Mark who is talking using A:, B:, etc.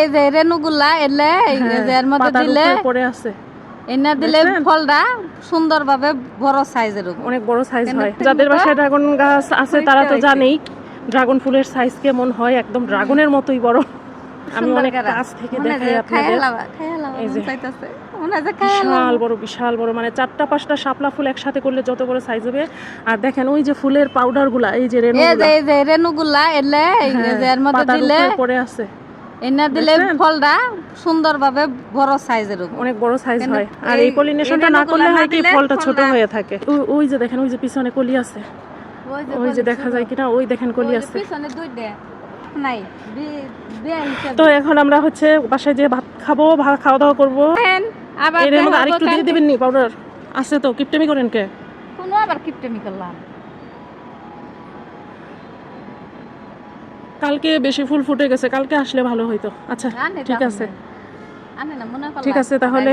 A: এই যে রেণুগুলা এলে এর মধ্যে দিলে
B: পড়ে আছে।
A: এনা দিলে ফলটা সুন্দরভাবে বড় সাইজের
B: অনেক বড় সাইজ হয়। যাদের বাসায় ড্রাগন গাছ আছে তারা তো জানেই ড্রাগন ফুলের সাইজ কেমন হয় একদম ড্রাগনের মতোই বড়। আমি অনেক কাছ থেকে দেখাই আপনাদের। এই যে।
A: হয়
B: বিশাল বড় বিশাল বড়। মানে চারটা পাঁচটা শাপলা ফুল একসাথে করলে যত বড় সাইজ হবে। আর দেখেন ওই যে ফুলের পাউডারগুলা এই যে
A: এই যে রেণুগুলা। এলে এর মধ্যে
B: হ্যাঁ,
A: দিলে
B: উপরে পড়ে আছে।
A: এনা দিলে ফলটা সুন্দরভাবে বড় সাইজের
B: অনেক বড় সাইজ হয়। আর এই পলিনেশনটা না করলে হয় কি ফলটা ছোট হয়ে থাকে। ওই- যে দেখেন ওই যে পিছনে কলি আছে। ওই যে দেখা যায় কিনা ওই দেখেন কলি আছে।
A: পিছনে দুইটা।
B: তো এখন আমরা হচ্ছে বাসায় যে ভাত খাব ভাত খাওয়া দাওয়া করব।
A: আবার
B: আরেকটু দিয়ে দিবেন নি? পাউডার আছে তো কিপটেমি করেন কে?
A: কোনো আবার কিপটেমি করলাম।
B: কালকে বেশি ফুল ফুটে গেছে কালকে আসলে ভালো হইতো। আচ্ছা ঠিক আছে। ঠিক আছে তাহলে